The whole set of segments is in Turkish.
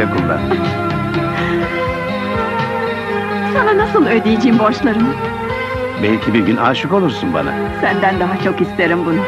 Güle kullan. Sana nasıl ödeyeceğim borçlarımı? Belki bir gün aşık olursun bana. Senden daha çok isterim bunu.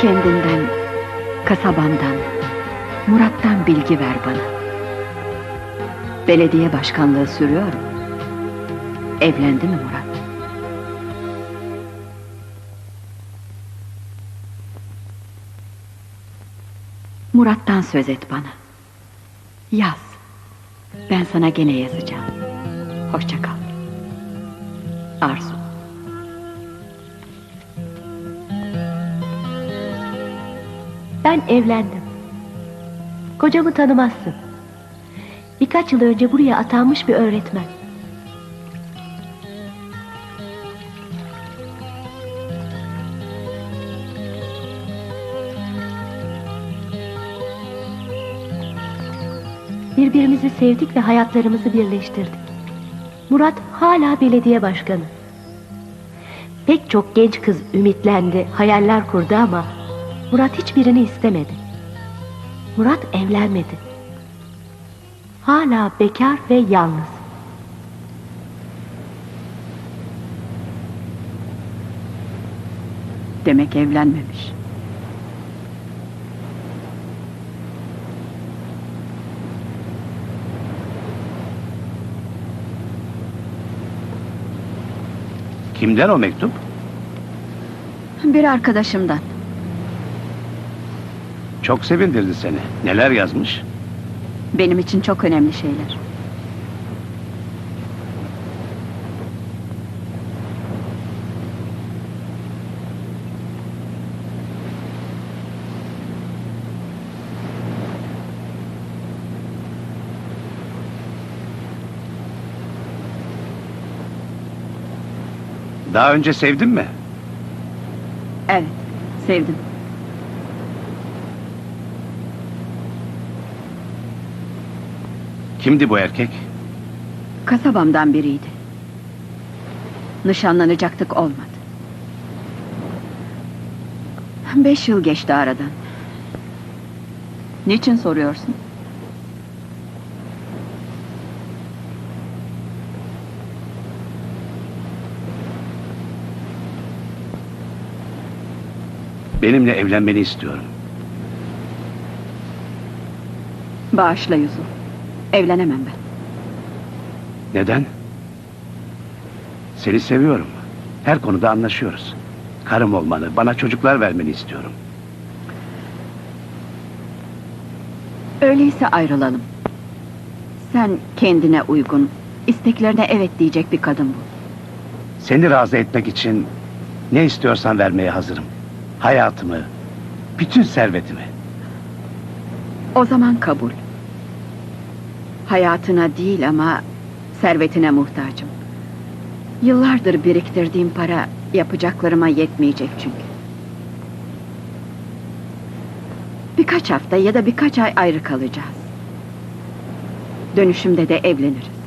Kendinden, kasabamdan, Murat'tan bilgi ver bana. Belediye başkanlığı sürüyor mu? Evlendi mi Murat? Murat'tan söz et bana. Yaz. Ben sana gene yazacağım. Hoşça kal. Arzu. Ben evlendim. Kocamı tanımazsın. Birkaç yıl önce buraya atanmış bir öğretmen. Birbirimizi sevdik ve hayatlarımızı birleştirdik. Murat hala belediye başkanı. Pek çok genç kız ümitlendi, hayaller kurdu ama Murat hiçbirini istemedi. Murat evlenmedi. Hala bekar ve yalnız. Demek evlenmemiş. Kimden o mektup? Bir arkadaşımdan. Çok sevindirdi seni. Neler yazmış? Benim için çok önemli şeyler. Daha önce sevdin mi? Evet, sevdim. Kimdi bu erkek? Kasabamdan biriydi. Nişanlanacaktık olmadı. Beş yıl geçti aradan. Niçin soruyorsun? Benimle evlenmeni istiyorum. Bağışla Yusuf. Evlenemem ben. Neden? Seni seviyorum. Her konuda anlaşıyoruz. Karım olmanı, bana çocuklar vermeni istiyorum. Öyleyse ayrılalım. Sen kendine uygun, isteklerine evet diyecek bir kadın bul. Seni razı etmek için ne istiyorsan vermeye hazırım. Hayatımı, bütün servetimi. O zaman kabul. Hayatına değil ama servetine muhtacım. Yıllardır biriktirdiğim para yapacaklarıma yetmeyecek çünkü. Birkaç hafta ya da birkaç ay ayrı kalacağız. Dönüşümde de evleniriz.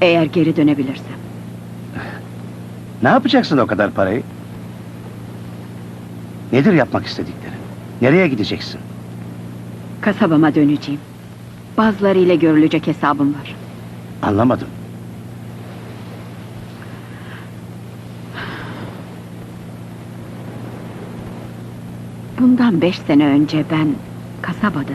Eğer geri dönebilirsem. Ne yapacaksın o kadar parayı? Nedir yapmak istediklerin? Nereye gideceksin? Kasabama döneceğim. Bazılarıyla görülecek hesabım var. Anlamadım. Bundan beş sene önce ben kasabada